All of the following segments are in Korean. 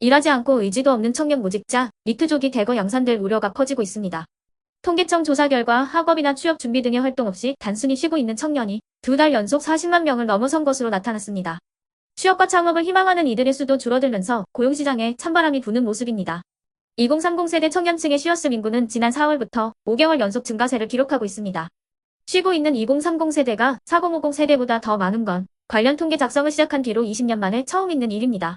일하지 않고 의지도 없는 청년 무직자, 니트족이 대거 양산될 우려가 커지고 있습니다. 통계청 조사 결과 학업이나 취업 준비 등의 활동 없이 단순히 쉬고 있는 청년이 두 달 연속 40만 명을 넘어선 것으로 나타났습니다. 취업과 창업을 희망하는 이들의 수도 줄어들면서 고용시장에 찬바람이 부는 모습입니다. 2030 세대 청년층의 쉬었음 인구는 지난 4월부터 5개월 연속 증가세를 기록하고 있습니다. 쉬고 있는 2030 세대가 4050 세대보다 더 많은 건 관련 통계 작성을 시작한 뒤로 20년 만에 처음 있는 일입니다.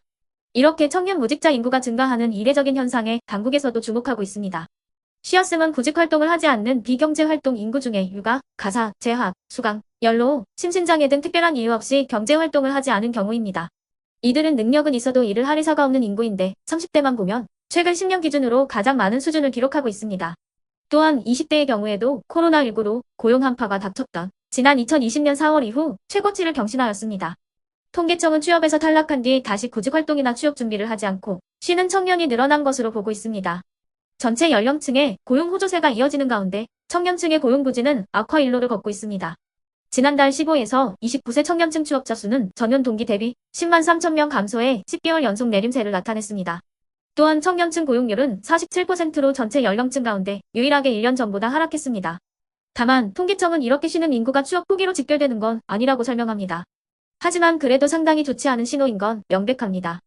이렇게 청년 무직자 인구가 증가하는 이례적인 현상에 당국에서도 주목하고 있습니다. 쉬었음은 구직 활동을 하지 않는 비경제 활동 인구 중에 육아, 가사, 재학, 수강, 연로, 심신장애 등 특별한 이유 없이 경제 활동을 하지 않은 경우입니다. 이들은 능력은 있어도 일을 할 의사가 없는 인구인데 30대만 보면 최근 10년 기준으로 가장 많은 수준을 기록하고 있습니다. 또한 20대의 경우에도 코로나19로 고용 한파가 닥쳤던 지난 2020년 4월 이후 최고치를 경신하였습니다. 통계청은 취업에서 탈락한 뒤 다시 구직 활동이나 취업 준비를 하지 않고 쉬는 청년이 늘어난 것으로 보고 있습니다. 전체 연령층의 고용 호조세가 이어지는 가운데 청년층의 고용 부진은 악화 일로를 걷고 있습니다. 지난달 15에서 29세 청년층 취업자 수는 전년 동기 대비 10만 3천 명 감소해 10개월 연속 내림세를 나타냈습니다. 또한 청년층 고용률은 47%로 전체 연령층 가운데 유일하게 1년 전보다 하락했습니다. 다만 통계청은 이렇게 쉬는 인구가 취업 포기로 직결되는 건 아니라고 설명합니다. 하지만 그래도 상당히 좋지 않은 신호인 건 명백합니다.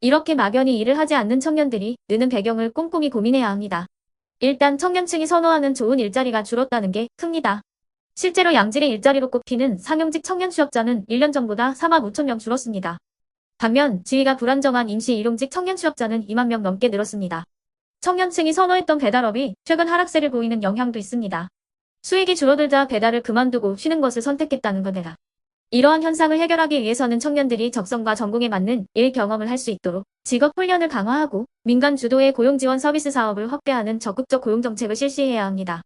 이렇게 막연히 일을 하지 않는 청년들이 느는 배경을 꼼꼼히 고민해야 합니다. 일단 청년층이 선호하는 좋은 일자리가 줄었다는 게 큽니다. 실제로 양질의 일자리로 꼽히는 상용직 청년 취업자는 1년 전보다 4만 5천 명 줄었습니다. 반면 지위가 불안정한 임시 일용직 청년 취업자는 2만 명 넘게 늘었습니다. 청년층이 선호했던 배달업이 최근 하락세를 보이는 영향도 있습니다. 수익이 줄어들자 배달을 그만두고 쉬는 것을 선택했다는 거네라. 이러한 현상을 해결하기 위해서는 청년들이 적성과 전공에 맞는 일 경험을 할 수 있도록 직업 훈련을 강화하고 민간 주도의 고용 지원 서비스 사업을 확대하는 적극적 고용 정책을 실시해야 합니다.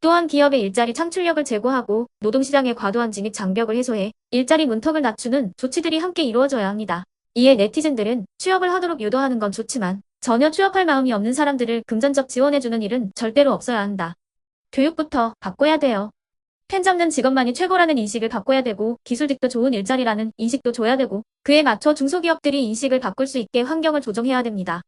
또한 기업의 일자리 창출력을 제고하고 노동시장의 과도한 진입 장벽을 해소해 일자리 문턱을 낮추는 조치들이 함께 이루어져야 합니다. 이에 네티즌들은 취업을 하도록 유도하는 건 좋지만 전혀 취업할 마음이 없는 사람들을 금전적 지원해주는 일은 절대로 없어야 한다. 교육부터 바꿔야 돼요. 펜 잡는 직업만이 최고라는 인식을 바꿔야 되고 기술직도 좋은 일자리라는 인식도 줘야 되고 그에 맞춰 중소기업들이 인식을 바꿀 수 있게 환경을 조정해야 됩니다.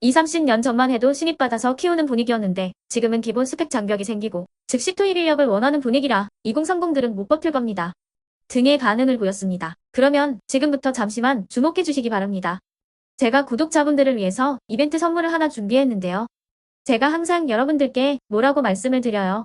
2, 30년 전만 해도 신입받아서 키우는 분위기였는데 지금은 기본 스펙 장벽이 생기고 즉시 투입 인력을 원하는 분위기라 2030들은 못 버틸 겁니다. 등의 반응을 보였습니다. 그러면 지금부터 잠시만 주목해 주시기 바랍니다. 제가 구독자분들을 위해서 이벤트 선물을 하나 준비했는데요. 제가 항상 여러분들께 뭐라고 말씀을 드려요.